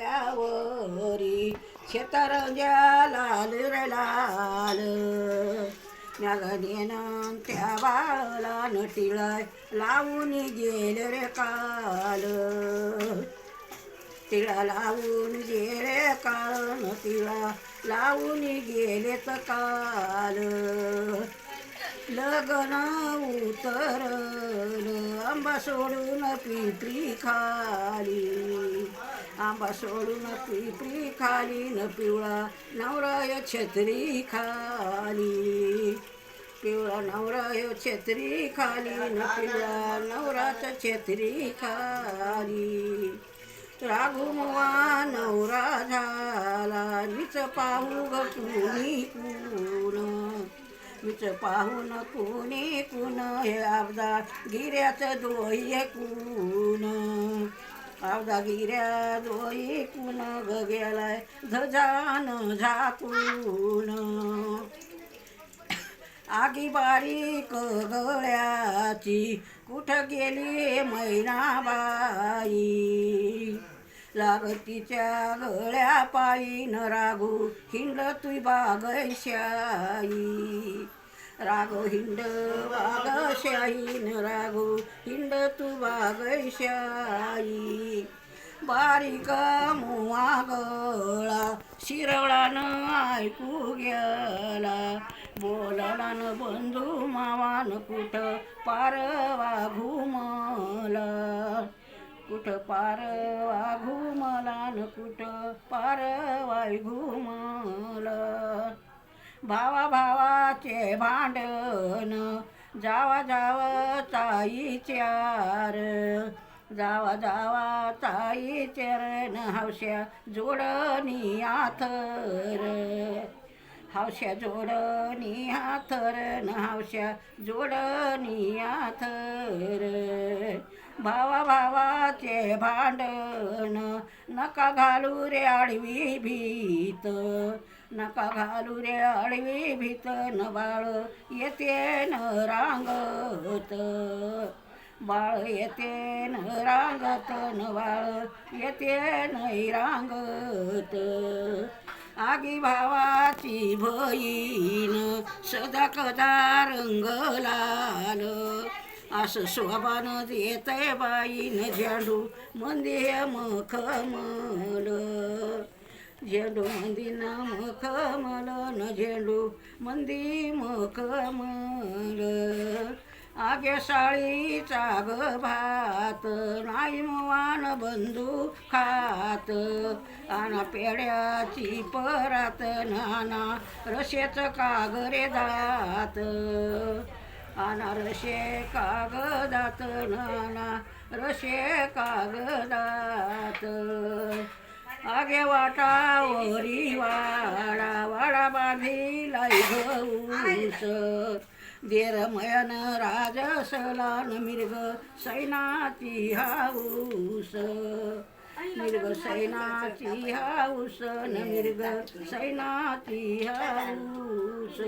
किल्ल्यावरी शेतारंजा लाल रे लाल. नगदेनं त्या बाळाला नटिळाय लावून गेल रे काल. तिळा लावून गेले काळ तिळा लावून गेले तर काल. लग्न उतरलं आंबा सोडून पिंपरी खाली. आंबा सोडून पिंपरी खाली न पिवळा नवराय छत्री खाली. पिवळा नवराय छत्री खाली न पिवळा नवराच छत्री खाली. राघुमवा नवरा झाला मीच पाहू ग कुणी कुण मीच पाहून कुणी कुण हे अवदा गिऱ्याचं दोय कुण. अवदा गिऱ्या दोय कुण गेलाय धजान झाकून. आगी बारीक गळ्याची कुठं गेली मैनाबाई? लागतीच्या गळ्या पायी न रागू हिंड तुई बागशाई रागो हिंड वागशाईन न रागो हिंड तू बागशाई बारीक मुवागळा शिरवळानं ऐकू गेला. बोलाला बंधू मावान कुठं पारवा घुमला कुठं पारवा घुमला न कुठं पारवाय घुमला भावा भावाचे भांडण जावा जावा ताई चार जावा जावा ताई चरण हौश्या जोडणी आथर हौश्या जोडणी हाथर न हौश्या जोडणी आथर भावा भावाचे भांडण नका घालू रे आडवी भीत. नका घालू रे आडवी भीत न बाळ येते न रांगत. बाळ येते न रांगत न बाळ येते नाही रांगत. आगी भावाची भईन सदा कदा रंग लाल असं शोभान येतय बाईन झेंडू मंदिर मखमल. झेंडू मंदिर मखमल न झेंडू मंदी मखमल. आगे साळीचा ग भात नाही मवान बंधू खात. आना पेड्याची परात नाना रशेच कागरे दात आना रशे कागदात नाना रशे कागदात आगे वाटावरी वाडा वाडा बांधिलाई घऊस देरमयन राजसलान मिर्ग सैनाची हाऊस मिर्ग सैनाची हाऊस न मिर्ग सैनाची हाऊस